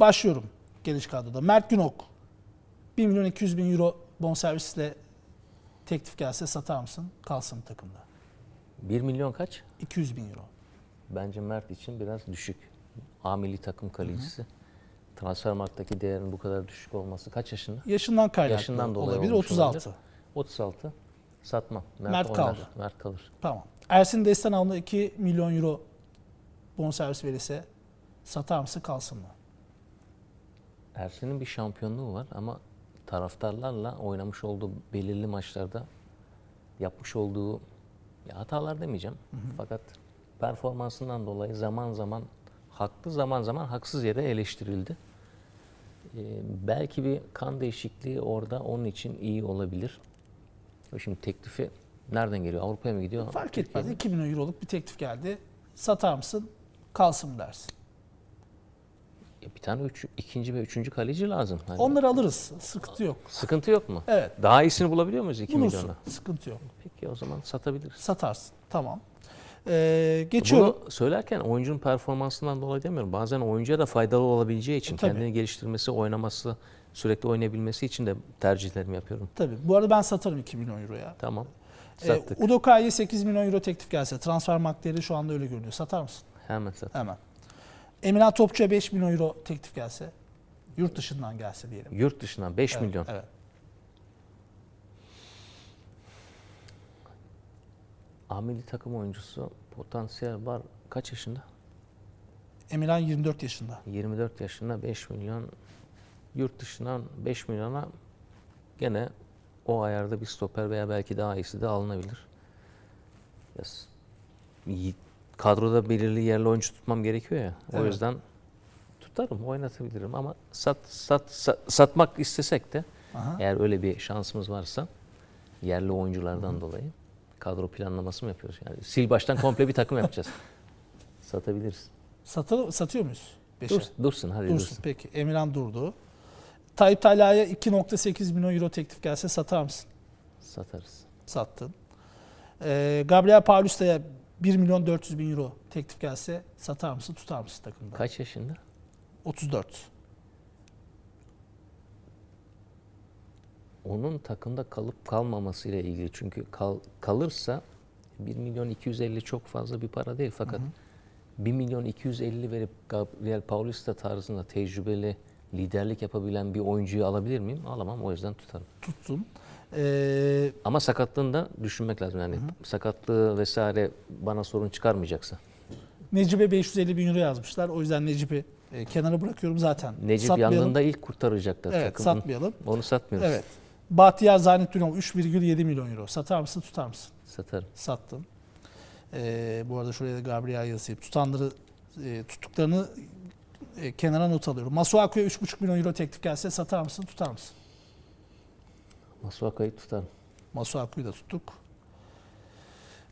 Başlıyorum geniş kadroda. Mert Günok 1 milyon 200 bin euro bonservisle teklif gelse satar mısın? Kalsın takımda. 1 milyon kaç? 200 bin euro. Bence Mert için biraz düşük. A milli takım kalecisi. Transfermarktaki değerin bu kadar düşük olması kaç yaşında? Yaşından kaynaklı Yaşından dolayı olabilir. olmuş 36. olabilir. 36. Satmam. Mert, Mert oynar. kaldı. Mert kalır. Tamam. Ersin Destanav'la 2 milyon euro bonservis verirse satar mısın kalsın mı? Ersin'in bir şampiyonluğu var ama taraftarlarla oynamış olduğu belirli maçlarda yapmış olduğu ya hatalar demeyeceğim. Fakat performansından dolayı zaman zaman haklı zaman zaman haksız yere eleştirildi. Ee, belki bir kan değişikliği orada onun için iyi olabilir. Şimdi teklifi nereden geliyor? Avrupa'ya mı gidiyor? Fark etmez. mi? 2 milyon euroluk bir teklif geldi. Satar mısın? Kalsın dersin? Ya bir tane üç, ikinci ve üçüncü kaleci lazım. Hani Onları alırız. Sıkıntı yok. Sıkıntı yok mu? Evet. Daha iyisini bulabiliyor muyuz 2 Bulursun. milyona? Sıkıntı yok. Peki o zaman satabiliriz. Satarsın. Tamam. Ee, geçiyorum. Bunu söylerken oyuncunun performansından dolayı demiyorum. Bazen oyuncuya da faydalı olabileceği için Tabii. kendini geliştirmesi, oynaması, sürekli oynayabilmesi için de tercihlerimi yapıyorum. Tabii. Bu arada ben satarım 2 milyon euroya. Tamam. Ee, Sattık. Udokai'ye 8 milyon euro teklif gelse transfer şu anda öyle görünüyor. Satar mısın? Hemen sat. Hemen. Emirhan Topçu'ya 5 milyon euro teklif gelse, yurt dışından gelse diyelim. Yurt dışından 5 Evet, milyon. Evet. A milli takım oyuncusu potansiyel var. Kaç yaşında? Emirhan 24 yaşında. 24 yaşında 5 milyon. Yurt dışından 5 milyona gene o ayarda bir stoper veya belki daha iyisi de alınabilir. Ya s- iyi- kadroda belirli yerli oyuncu tutmam gerekiyor ya. O Evet. yüzden tutarım, oynatabilirim ama sat, sat, sat- satmak istesek de Aha. eğer öyle bir şansımız varsa yerli oyunculardan dolayı kadro planlaması mı yapıyoruz? Yani sil baştan komple bir takım yapacağız. Satabiliriz. Satı, satıyor muyuz? Beşe. Dur, dursun hadi Dursun. dursun. Peki. Emirhan durdu. Tayyip Talha'ya 2.8 milyon euro teklif gelse satar mısın? Satarız. Sattın. Ee, Gabriel Paulista'ya 1 milyon 400 bin euro teklif gelse satar mısın, tutar mısın takımda? Kaç yaşında? 34. Onun takımda kalıp kalmaması ile ilgili. Çünkü kal, kalırsa 1 milyon 250 çok fazla bir para değil. Fakat 1 milyon 250 verip Gabriel Paulista tarzında tecrübeli liderlik yapabilen bir oyuncuyu alabilir miyim? Alamam. O yüzden tutarım. Tuttun. Ee, Ama sakatlığını da düşünmek lazım. Yani sakatlığı vesaire bana sorun çıkarmayacaksa. Necip'e 550 bin euro yazmışlar. O yüzden Necip'i e, kenara bırakıyorum zaten. Necip Satmayalım. yangında ilk kurtaracaklar Evet, takımını. satmayalım. Onu satmıyoruz. Evet. Bahtiyar Zanettinov 3,7 milyon euro. Satar mısın, tutar mısın? Satarım. Sattın. Ee, bu arada şuraya da Gabriel yazayım. Tutanları, e, tuttuklarını e, kenara not alıyorum. Masuaku'ya 3,5 milyon euro teklif gelse satar mısın, tutar mısın? Masuaka'yı tutarım. Masuaku'yu da tuttuk.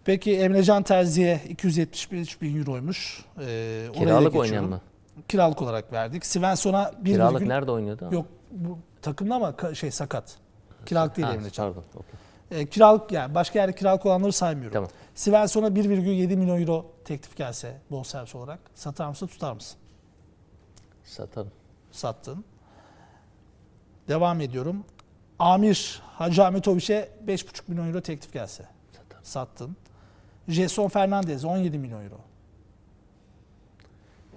Peki Emrecan Terzi'ye 275 bin euroymuş. Ee, Kiralık oynayan mı? Kiralık olarak verdik. Svensson'a 1, Kiralık nerede oynuyordu? Yok bu takımda ama şey sakat. Kiralık değil Ha, Emrecan. Pardon. okey. Ee, kiralık yani başka yerde kiralık olanları saymıyorum. Tamam. Svensson'a 1,7 milyon euro teklif gelse bonservis olarak satar mısın tutar mısın? Satarım. Sattın. Devam ediyorum. Amir Hacı Ahmetoviç'e 5,5 milyon euro teklif gelse Satarım. sattın. Jason Fernandez 17 milyon euro.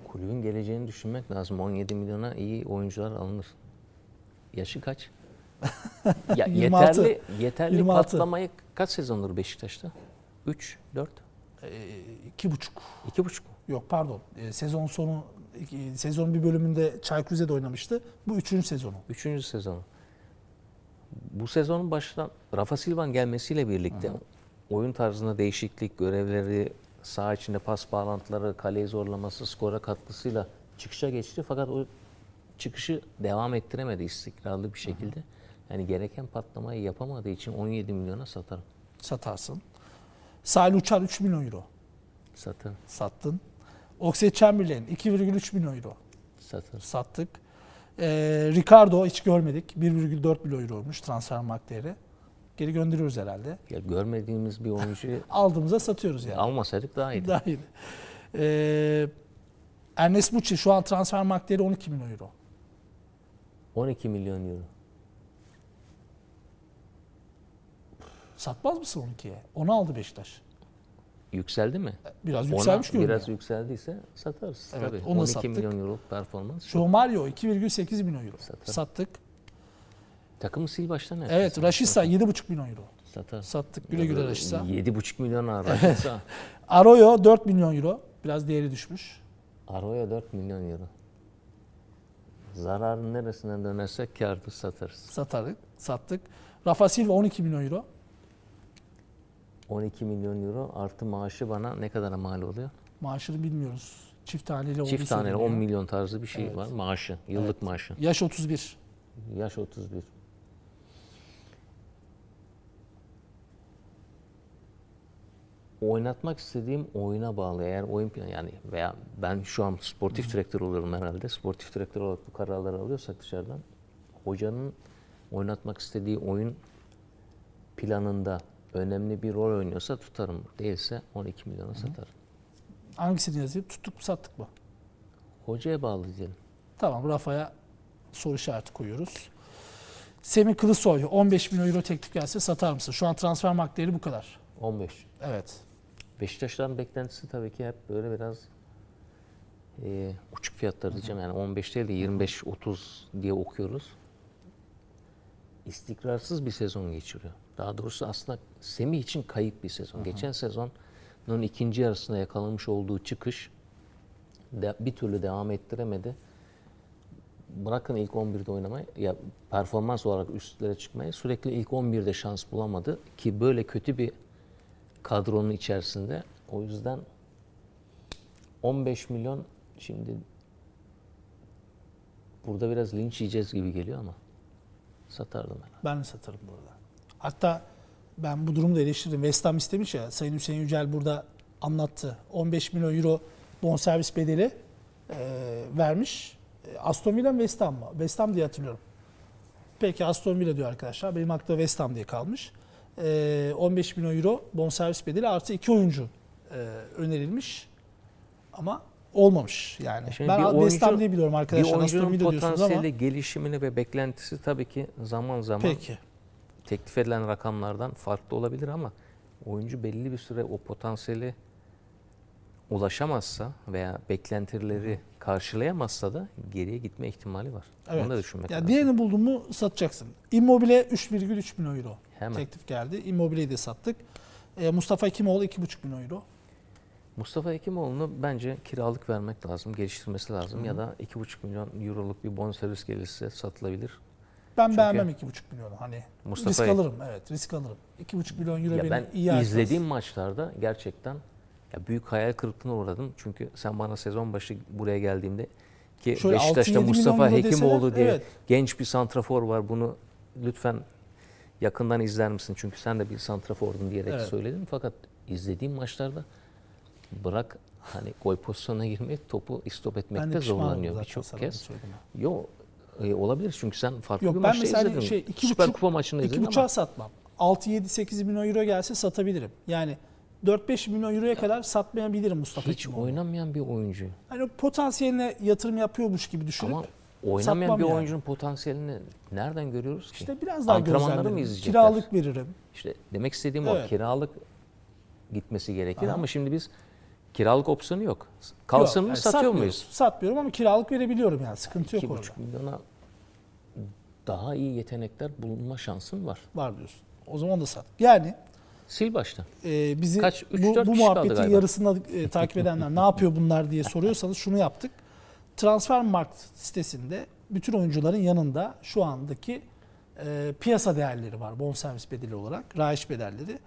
Kulübün geleceğini düşünmek lazım. 17 milyona iyi oyuncular alınır. Yaşı kaç? ya 26. yeterli yeterli 26. patlamayı kaç sezondur Beşiktaş'ta? 3, 4, Ee, iki buçuk. 2,5 mu? Yok pardon. Ee, sezon sonu iki- sezonun bir bölümünde Çaykur Rize'de oynamıştı. Bu üçüncü sezonu. Üçüncü sezonu. Bu sezonun başından Rafa Silva'nın gelmesiyle birlikte oyun tarzında değişiklik, görevleri, saha içinde pas bağlantıları, kaleyi zorlaması, skora katkısıyla çıkışa geçti. Fakat o çıkışı devam ettiremedi istikrarlı bir şekilde. Yani gereken patlamayı yapamadığı için 17 milyona satarım. Satarsın. Salih Uçar 3 milyon euro. Satarım. Sattın. Oxlade Chamberlain 2,3 milyon euro. Satarım. Sattık. Ee, Ricardo hiç görmedik. 1,4 milyon euroymuş transfer mark değeri. Geri gönderiyoruz herhalde. Ya görmediğimiz bir oyuncuyu Aldığımızda satıyoruz yani. almasaydık daha iyiydi. Daha iyi. Ee, Ernest Muçi şu an transfer mark değeri 12 milyon euro. 12 milyon euro. Satmaz mısın 12'ye? Onu aldı Beşiktaş. Yükseldi mi? Biraz Ona yükselmiş görünüyor. Biraz yükseldiyse satarız. Evet, Tabii. onu da 12 sattık. milyon euro performans. Joe Mario 2,8 milyon euro. Satarım. Sattık. Takımı sil baştan ne Evet? Raşisa 7,5 milyon euro. Satar. Sattık güle güle Raşisa. 7,5 milyon Raşisa. Arroyo 4 milyon euro. Biraz değeri düşmüş. Arroyo 4 milyon euro. Zararın neresinden dönersek kârdır satarız. Satarık, sattık. Rafa Silva 12 milyon euro. 12 milyon euro artı maaşı bana ne kadara mal oluyor? Maaşını bilmiyoruz. Çift olduğu Çift taneli 10 söyleniyor. milyon tarzı bir şey Evet. var maaşı, yıllık maaşı. Yaş 31. Yaş 31. Oynatmak istediğim oyuna bağlı. Eğer oyun planı yani veya ben şu an sportif direktör oluyorum herhalde. Sportif direktör olarak bu kararları alıyorsak dışarıdan hocanın oynatmak istediği oyun planında önemli bir rol oynuyorsa tutarım. Değilse 12 milyona satarım. Hangisini yazayım? Tuttuk mu sattık mı? Hocaya bağlı diyelim. Tamam Rafa'ya soru işareti koyuyoruz. Semih Kılıçsoy 15 milyon euro teklif gelse satar mısın? Şu an transfer mark değeri bu kadar. 15. Evet. Beşiktaşların beklentisi tabii ki hep böyle biraz e, uçuk fiyatlar diyeceğim. Yani 15 değil de 25-30 diye okuyoruz. İstikrarsız bir sezon geçiriyor. Daha doğrusu aslında Semih için kayıp bir sezon. Geçen sezonun ikinci yarısında yakalamış olduğu çıkış de, bir türlü devam ettiremedi. Bırakın ilk 11'de oynamayı, ya performans olarak üstlere çıkmayı sürekli ilk 11'de şans bulamadı ki böyle kötü bir kadronun içerisinde. O yüzden 15 milyon şimdi burada biraz linç yiyeceğiz gibi geliyor ama satardım herhalde. Ben de satarım burada. Hatta ben bu durumda eleştirdim. West Ham istemiş ya. Sayın Hüseyin Yücel burada anlattı. 15 milyon euro bonservis bedeli e, vermiş. E, Aston Villa West Ham mı? West Ham diye hatırlıyorum. Peki Aston Villa diyor arkadaşlar. Benim aklımda West Ham diye kalmış. E, 15 milyon euro bonservis bedeli artı iki oyuncu e, önerilmiş. Ama olmamış yani. Şimdi ben bir oyuncu- diye biliyorum Bir arkadaşlar. Aston oyuncunun diyorsunuz ama. potansiyeli, gelişimini ve beklentisi tabii ki zaman zaman Peki. teklif edilen rakamlardan farklı olabilir ama oyuncu belli bir süre o potansiyeli ulaşamazsa veya beklentileri karşılayamazsa da geriye gitme ihtimali var. Evet. Onu da düşünmek Ya lazım. diğerini buldun mu satacaksın. Immobile 3,3 milyon euro Hemen. teklif geldi. Immobile'yi de sattık. E, Mustafa Hekimoğlu 2,5 milyon euro. Mustafa Hekimoğlu'nu bence kiralık vermek lazım, geliştirmesi lazım ya da 2,5 milyon euroluk bir bonservis gelirse satılabilir. Ben Çünkü- beğenmem 2,5 milyonu. Hani Mustafa risk alırım. Evet risk alırım. 2,5 milyon euro Ya benim ben iyi arkadaş. izlediğim maçlarda gerçekten ya büyük hayal kırıklığına uğradım. Çünkü sen bana sezon başı buraya geldiğimde ki Şöyle Beşiktaş'ta 6-7 Mustafa Hekimoğlu deseler, diye evet. genç bir santrafor var. Bunu lütfen yakından izler misin? Çünkü sen de bir santrafordun diyerek Evet. söyledin. Fakat izlediğim maçlarda bırak hani gol pozisyonuna girmeyi topu istop Ben etmekte zorlanıyor birçok kez. bunu söylediğime. Yo e, olabilir çünkü sen farklı Yok bir ben maçta mesela izledin. hani şey 2,5 Süper Kupa maçını izledin 2,5'a ama satmam. 6 7 8 milyon euro gelse satabilirim. Yani 4-5 milyon euroya kadar satmayabilirim Mustafa hiç Hekimoğlu'nu. oynamayan bir oyuncu. Hani o potansiyeline yatırım yapıyormuş gibi düşünüp Ama oynamayan satmam bir yani. oyuncunun potansiyelini nereden görüyoruz ki? işte biraz daha Antrenmanları mı izleyecekler? Kiralık veririm. İşte demek istediğim o Evet. kiralık gitmesi gerekir Aha. ama şimdi biz kiralık opsiyonu yok. Kalsın Yok, mı yani satıyor muyuz? Satmıyorum ama kiralık verebiliyorum yani. Sıkıntı yok orada. 2,5 milyona daha iyi yetenekler bulunma şansın var. Var diyorsun. O zaman da sat. Yani Sil baştan. e, bizi Kaç? Üç, bu, bu muhabbetin yarısında e, takip edenler ne yapıyor bunlar diye soruyorsanız şunu yaptık. Transfermarkt sitesinde bütün oyuncuların yanında şu andaki e, piyasa değerleri var. Bonservis bedeli olarak, raiş bedelleri.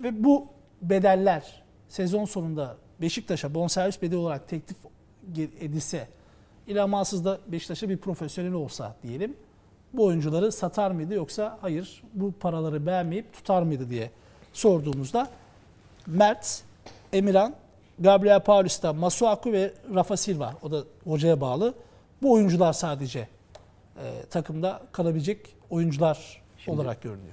Ve bu bedeller sezon sonunda Beşiktaş'a bonservis bedeli olarak teklif edilse ilamansız da Beşiktaş'a bir profesyonel olsa diyelim bu oyuncuları satar mıydı yoksa hayır bu paraları beğenmeyip tutar mıydı diye sorduğumuzda Mert, Emirhan, Gabriel Paulista, Masuaku ve Rafa Silva o da hocaya bağlı. Bu oyuncular sadece e, takımda kalabilecek oyuncular Şimdi- olarak görünüyor.